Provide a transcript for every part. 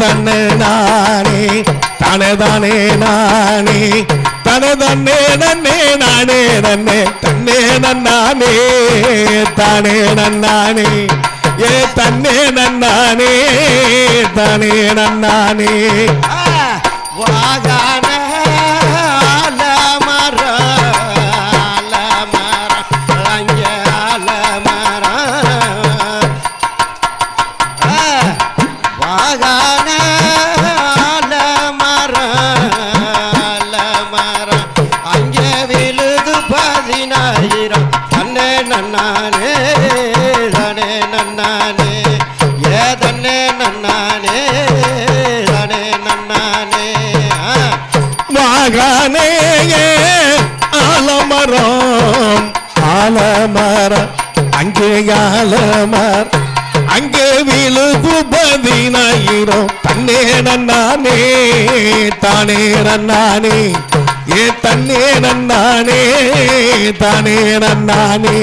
தன்னை நானே தானே நானே தன தன்னே நன்னே நானே நன்னே தன்னே நன்னானே தானே நன்னானே ஏ தன்னே நன்னானே தானே நன்னானே. வாகான தானே நன்னானே. ஏ தன்னே நன்னானே தானே நன்னானே.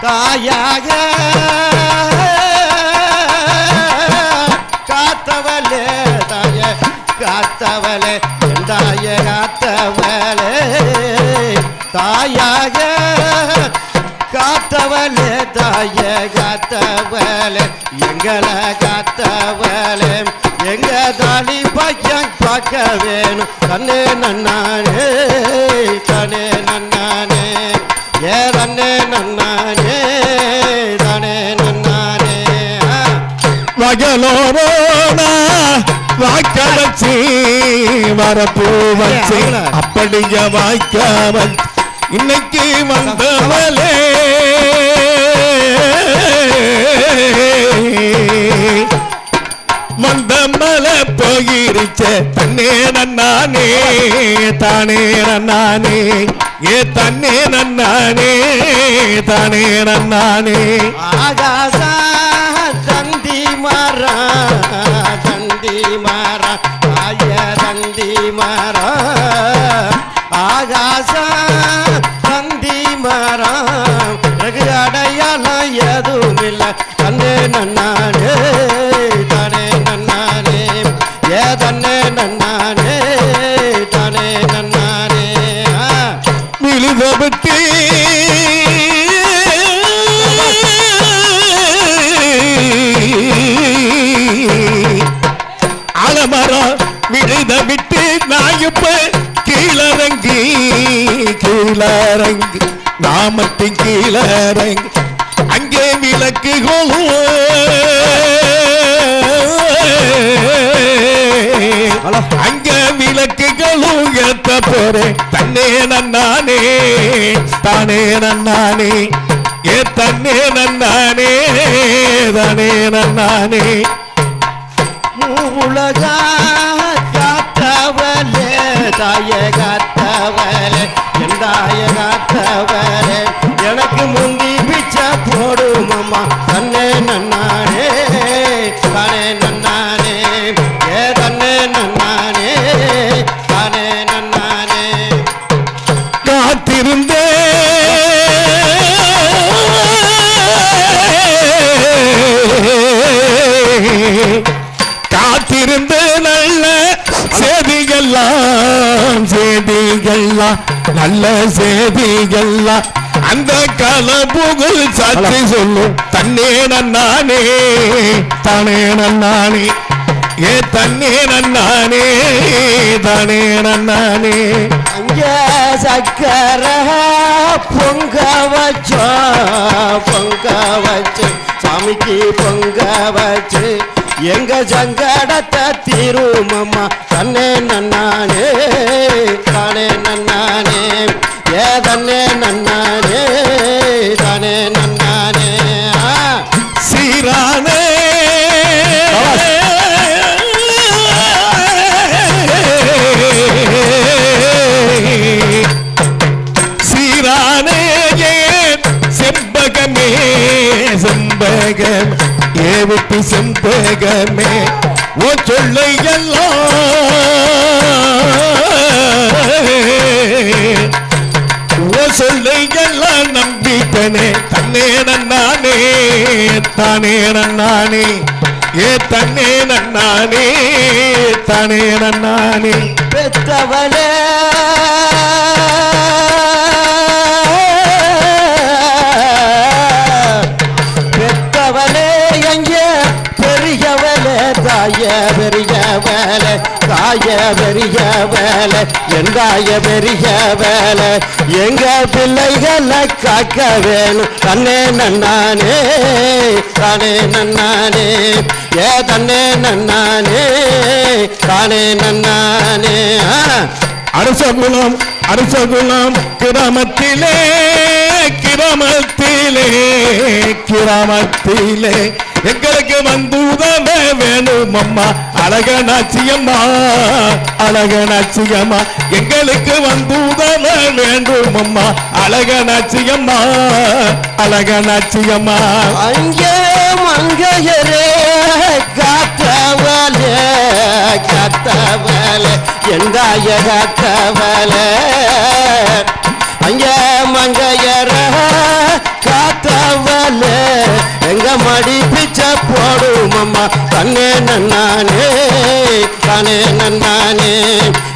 தாயாக. காத்தவளே தாய காத்தவளே தாய காத்தவளே. தாயாக. காத்தவளே தாய காத்தவளே எங்களை பார்க்க வேணும். தன்னே நன்னானே தானே நன்னானே. ஏ தன்னே நன்னானே தானே நன்னானே. வகலோரோனா வாய்க்க வச்சு வரப்பூ வச்சு அப்படிங்க வாய்க்க வச்சு இன்னைக்கு வந்தவளே போயிருச்ச தன்னே நன்னானே தானே நன்னானே. ஏ தன்னே நன்னானே தானே நன்னானே. ஆகாச தந்தி மாறா தந்தி ஆய தந்தி மாறா. Robert தன்னே நன்னானே தானே நன்னானே ஏ தன்னே நன்னானே தானே நன்னானே. உலகா காத்தவலே தாய காத்தவலே என் தாய காத்தவலே பொங்க வச்சோம் பொங்க வச்சு சாமிக்கு பொங்க வச்சு எங்க சங்கடத்தை தீருமம்மா தன்னே நன்னானே தானே நன்னானே. ஏ தன்னே நன்னானே. செம்பகமே ஓ சொல்லை எல்லாம் ஓ சொல்லை எல்லாம் நம்பித்தனே தன்னே நன்னானே தானே நன்னானே ஏ தன்னே நன்னானே தானே நன்னானே. பெத்தவளே எங்காய பெரிய வேலை எங்காய பெரிய வேலை? எங்க பிள்ளைகளை காக்க வேணும் தன்னே நன்னானே தானே நன்னானே. ஏ தன்னே நன்னானே தானே நன்னானே. ஆ. அரசகுலம் அரசகுலம் கிராமத்திலே கிராமத்திலே கிராமத்திலே. எங்களுக்கு வந்து வேணும் அம்மா அழகனாச்சியம்மா அழகனாச்சியம்மா. எங்களுக்கு வந்து வேண்டும் அம்மா அழகனாச்சியம்மா அழகனாச்சியம்மா. அங்கே மங்கையரே காத்தவலே காத்தவலே எந்தாய காத்தவலே அங்கே மங்கையர காத்தவலே எங்க மடி பிச்சை போடும் அம்மா தன்னே நன்னானே தானே நன்னானே.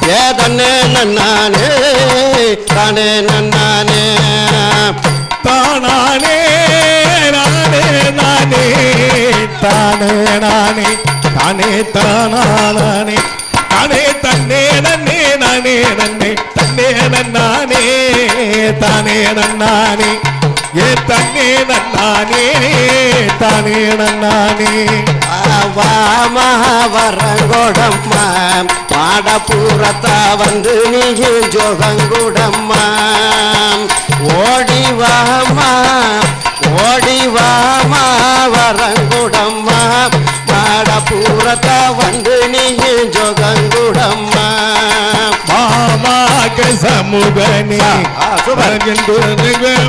ஏ தன்னே நன்னானே தானே நன்னானே. தானானே நானே நானே தானே நானே தானே தானானே. தானே தன்னே நன்னே நானே நன்னே தன்னே நன்னானே தானே நன்னானே. ஏ தன்னே நன்னானே தானே நன்னானே. வாமா வரங்கோடம்மா பாடபூரத்தா வந்து நீ ஜோகங்குடம்மா. ஓடி வாமா ஓடி வாமா வரங்குடம்மா பாடபூரத்தா வந்து நீ ஜோகங்குடம்மா. மாமாக சமூகனே. ஆ, சூப்பர். என்று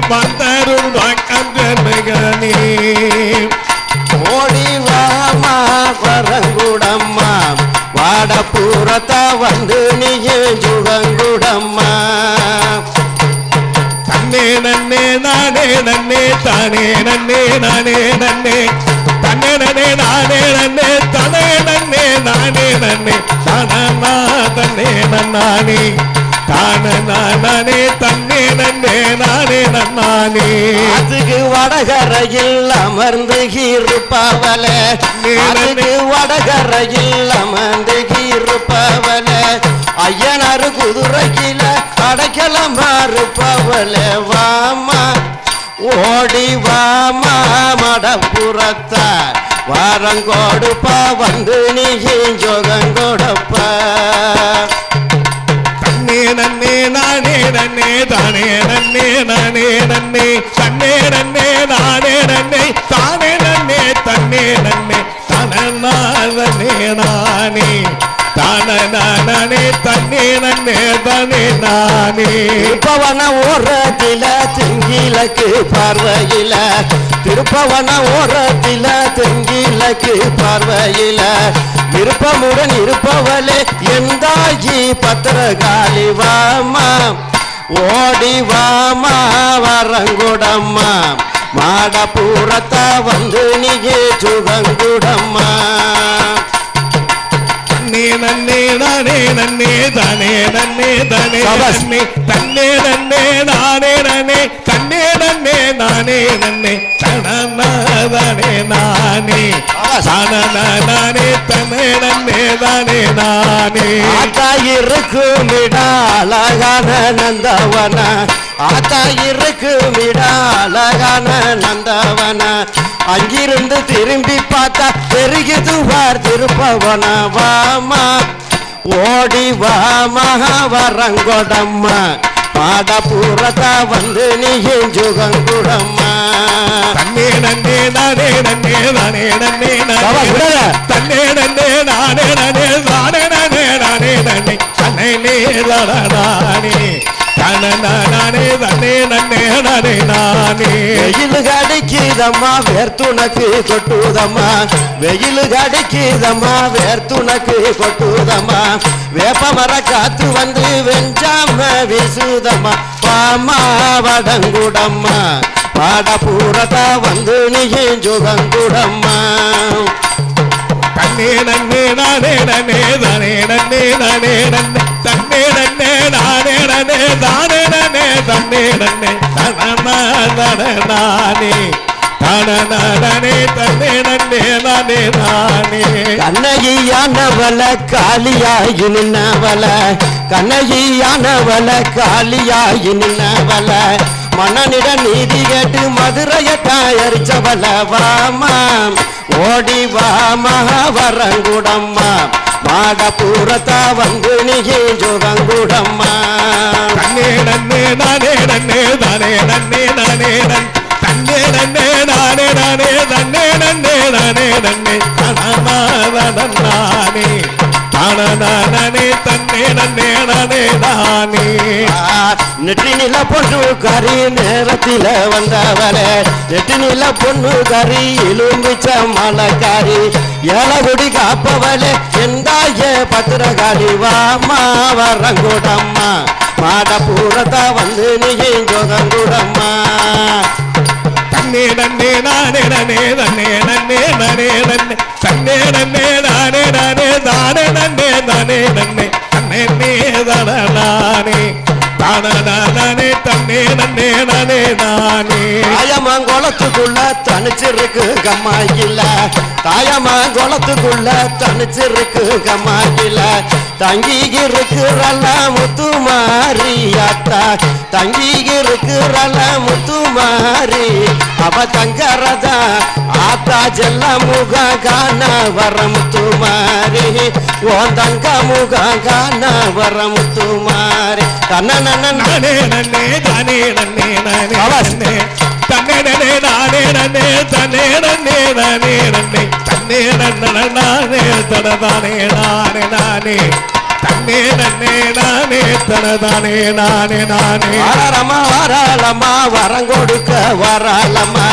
வந்தருள் வாக்கந்தனே ஓடி வாமா வரங்குடம்மா வாடபூரத்தா வந்து நீ ஜுகங்குடம்மா தன்னே நன்னே நானே நன்னே தானே நன்னே நானே நன்னே. தன்னே நன்னே நானே நன்னே தனே நன்னே நானே நன்னே. தானா தன்னே நன்னானே. தான நானே தன்னே நன்னே நானே நன்னானே. அதுக்கு வடகரையில் அமர்ந்து இருப்பவள. அதுக்கு வடகரையில் அமர்ந்து இருப்பவள. ஐயனாரு குதிரையில அடைக்கலம் இருப்பவள வாமா ஓடி வாமா மடப்புறத்தா. வாரங்கோடுப்பா வந்து நீ ஜோகங்கொடப்பா? நன்னே தானே நன்னே நானே நன்னே தன்னே நன்னே நானே நன்னே தானே நன்னே தன்னே நன்னே தனே நானே தான நானே தன்னே நன்னே தானே நானே பவன ஓரத்தில திங்கிலக்கு பார்வையில. திருப்பவன ஓரத்தில தெங்கிலக்கு பார்வையில. விருப்பமுடன் இருப்பவளே எந்தாயி பத்திரகாலி வாமா? ஓடி வாமா வரங்குடம்மா மாடபூரத்தா வந்து நீயே சுகங்குடம்மா. தன்னே நானே நன்னே தானே நன்னே தானே தன்னே நன்னே நானே நன்னே தன்னே நன்னே நானே நன்னே தனநாதனே நானே சபாஷ். தானே தன்னே நன்னே தானே நானே ஆத்தா இருக்குமிடா அழகான நந்தவன ஆத்தா இருக்குமிடா அழகான நந்தவன அங்கிருந்து திரும்பி பார்த்தா பெருகிது வார் திருப்பவன வாமா ஓடி வாமா வரங்கொடம்மா பாடபூரத்தா வந்து நீ ஜுகங்குடம்மா தன்னே நன்னே நானே நன்னே நன்னே நானே விடாத. தன்னே நன்னே நானே நானே நானே நானே நானே. தன்னை நானே நானே தன்னே நன்னே நானே நானே. நானே வெயில் கடிக்குதம்மா வேர்த்துனக்கு கொட்டுதம்மா. வெயில் கடிக்குதம்மா வேர்த்துனக்கு கொட்டுதம்மா. வேப்ப மர காத்து வந்து வெஞ்சாம வீசுதம்மா. பாமா வடங்குடம்மா. பாட பூரதா வந்து நீயும் சுகங்குடம்மா. தன்னே நன்னே நானே நன்னே தானே நன்னே நானே நன்னே. தன்னே நன்னே நானே நன்னே தானே நன்னே தன்னே நன்னே தனனா நானே. தனனே தன்னே நன்னே நானே நானே. கண்ணகியானவள காளியாயி நின்னவள. கண்ணகியானவள காளியாயி நின்னவள. மன்னனிட நீதி கேட்டு மதுரைய தயாரிச்சவள வாமா ஓடிவா மகாவரங்குடம்மா. மாடபூரத்தா வந்து நீ ஜோகங்குடம்மா. தன்னே நன்னே நானே நன்னே தானே நன்னே நானே நன். தன்னே நன்னே நானே நானே தன்னே நன்னே நானே நன்னே. தனனா தானே தனனானே தன்னே நன்னே நானே நானே நெற்றி நில பொண்ணு கறி நேரத்தில் வந்தவரே நெற்றி நில பொண்ணு கறி எலும்பிச்ச மலக்காரி ஏழகுடி காப்பவளே எந்தாய பத்திரகாளி. வாமா வரங்கூடம்மா. மாட பூரத்தா வந்து நீ ஜோகங்கூடம்மா. தன்னே நன்னே நானே நானே தன்னே நன்னே நானே நன்னே தன்னே நன்னே நானே நானே தானே நன்னே தானே நன்னே தன்னே தானே. தானா நானே தன்னே நன்னே நானே. நானே தாயமாங்குளத்துக்குள்ள தனிச்சிருக்கு கம்மாயில. தாயமாங்குளத்துக்குள்ள தனிச்சிருக்கு கம்மாயில. தங்கி இருக்கிறல்ல முத்துமாரி அத்தா தங்கி இருக்கிறல்ல முத்துமாரி. அவ தங்கறதா? ஆத்தா ஜெல்ல முக காண வர முத்துமாரி. ஓ தங்க முக காண வர முத்துமாரி. தன்ன நானே நன்னே நன்னே நானே. நன்னே தன்னே நன்னே நானே நன்னே தன்னே நன்னே நானே நன்னே. தன்னே நன்ன நானே தனதானே நானே நானே. தன்னே நன்னே நானே தனதானே நானே நானே. வரலமா வரலமா வரம் கொடுக்க வரலமா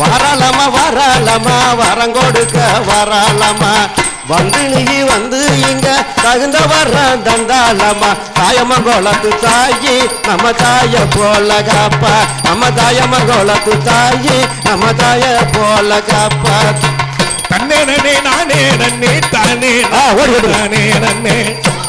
வரலமா வரலமா வரம் கொடுக்க வரலமா வந்து நீ வந்து இங்க தகுந்த வர தந்தாலம்மா தாயமங்கோலத்து தாயி நம்ம தாய போல காப்பா நம்ம தாயமங்கோலத்து தாயி நம்ம தாய போல காப்பா தன்னே நானே நன்னே தானே ஓடி. நானே நன்னே.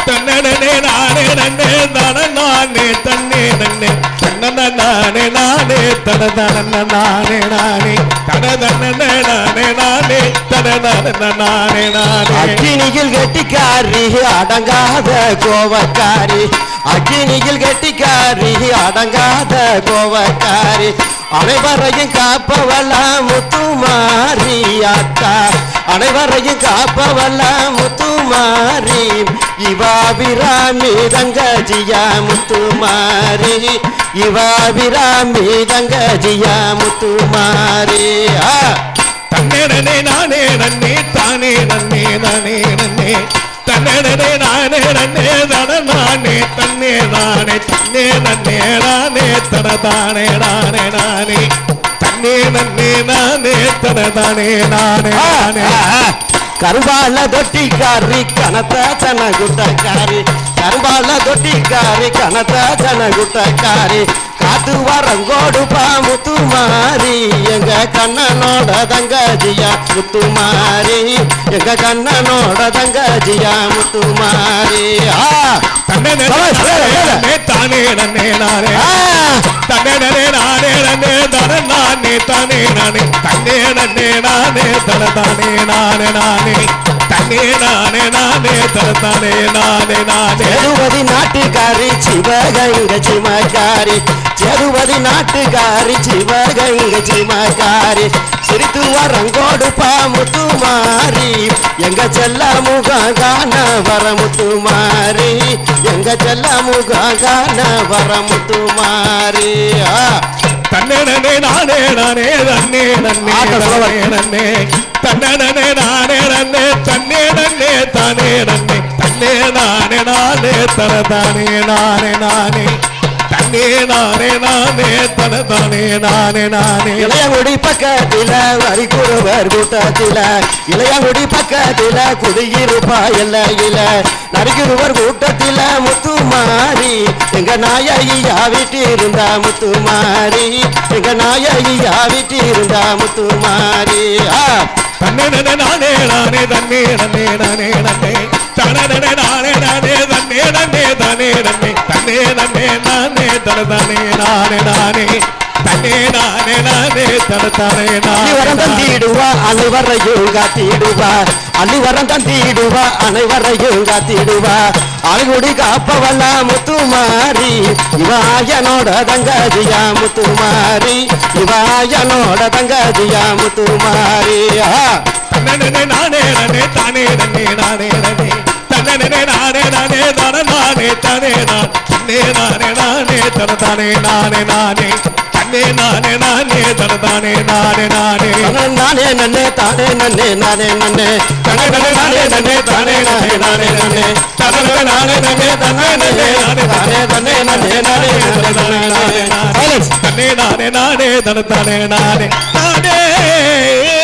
தன்னே நானே நன்னே தன நானே தன்னே நன்னே தன்ன நானே நானே தன தன நானே நானே. தன தன நானே நானே தன தன நானே நானே. அக்கினியில் கட்டிக்காரி அடங்காத கோவக்காரி. அக்கினியில் கட்டிக்காரி அடங்காத கோவக்காரி. அனைவரையும் காப்பவள முத்துமாரி அத்தா அனைவரையும் காப்பவள முத்துமாரி. இவாபிராமி தங்கஜியா முத்துமாரி. இவாபிராமி தங்கஜியா முத்துமாரி. ஆ. தன்னே நானே நன்னே தானே நன்னே நானே நன்னே. தன்னே நன்னே நானே நன்னே தன நானே தன்னே நானே தன்னே நன்னே நானே தன தானே நானே நானே தன்னே நன்னே நானே தன தானே நானே நானே கரும்பால தொட்டிக்காரி கனத்த சனகுட்டக்காரி கரும்பால தொட்டிக்காரி கனத்த சனகுட்டக்காரி. காத்து வரங்கோடு பா முத்துமாரி. எங்க கண்ணனோட தங்கஜியா முத்துமாரி. எங்க கண்ணனோட தங்கஜியா நன்னே நானே தானே நானே. தன்னே நானே நன்னே தன நானே தானே நானே. தன்னே நன்னே நானே தன தானே நானே நானே. நானே நானே தன தானே நானே நானே. செருவதி நாட்டுக்காரி சிவகங்க சிமக்காரி செருவதி நாட்டுக்காரி சிவகங்க சிமக்காரி சிரித்து வரங்கோடு பாமுத்துமாரி எங்க செல்ல முகம் காண வர முத்துமாரி எங்க செல்ல முகம் காண வர முத்துமாரி ஆ. தன்னே நானே நானே தன்னே நன்னே நானே நன்னே தன்னே. நானே நன்னே தன்னே நானே நானே தன தானே நானே நானே. தன்னே நானே நானே தன தானே நானே நானே. இளையங்குடி பக்கத்தில வரி குருவர் கூட்டத்தில. இளையங்குடி பக்கத்தில குடியிருப்பா எல்லையில நரிக்குருவர் கூட்டத்தில முத்துமாரி. எங்க நாயகியா வீட்டு இருந்தா முத்துமாரி. எங்க நாயகியா வீட்டு இருந்தா முத்துமாரி தன்னே நானே நானே தன்னே நன்னே நானே நன்னே தன்னே நன்னே நானே தன தானே நானே நானே. தன்னே நானே நானே தன தானே அனைவரம் நானே தந்திடுவா அனைவரையும் காத்திடுவா. அனைவரம் தந்திடுவா அனைவரையும் காத்திடுவா. அழகுடி காப்பவல்ல முத்துமாரி இவாயனோட தங்கதியா முத்துமாரி இவாயனோட தங்கதியா முத்துமாரி. நானே நானே தானே நன்னே நானே. தன நானே? தானே நான் தன்னே நானே நானே தன தானே நானே நானே. தன்னே நானே நானே தன தானே நானே நானே. நானே நன்னே தானே நன்னே நானே நன்னே. தனே நனே நானே நன்னே தானே நானே நானே நன்னே. தனே நனே நானே நன்னே தானே நன்னே நானே தானே தன்னே நன்னே நானே நன்னே நானே. நானே தன்னே நானே நானே தன தானே நானே. நானே